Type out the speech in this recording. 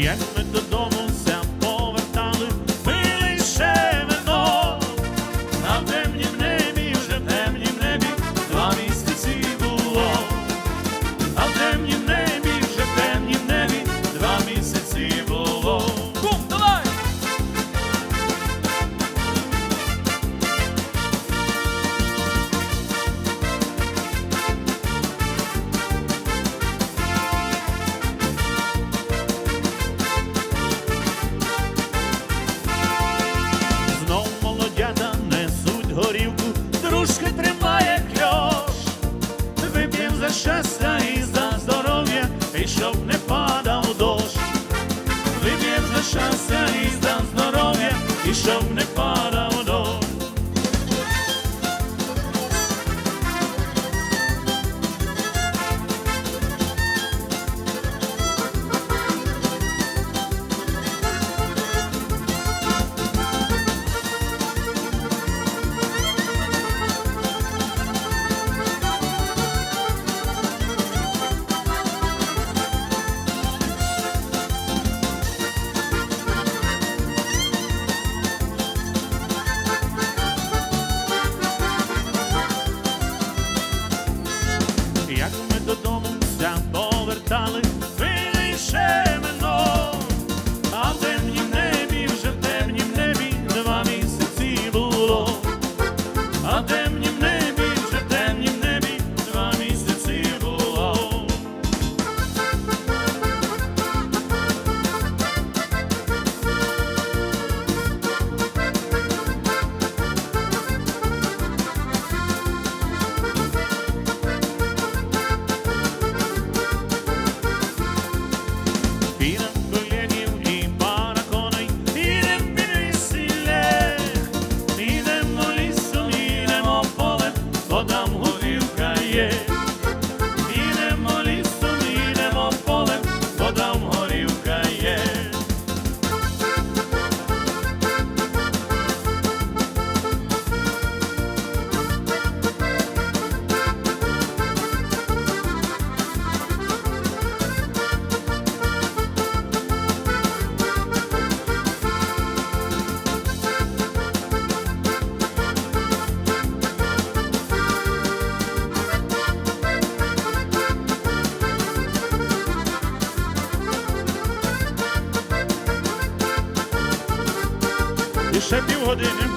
the end. І щоб не падав Ще півгодини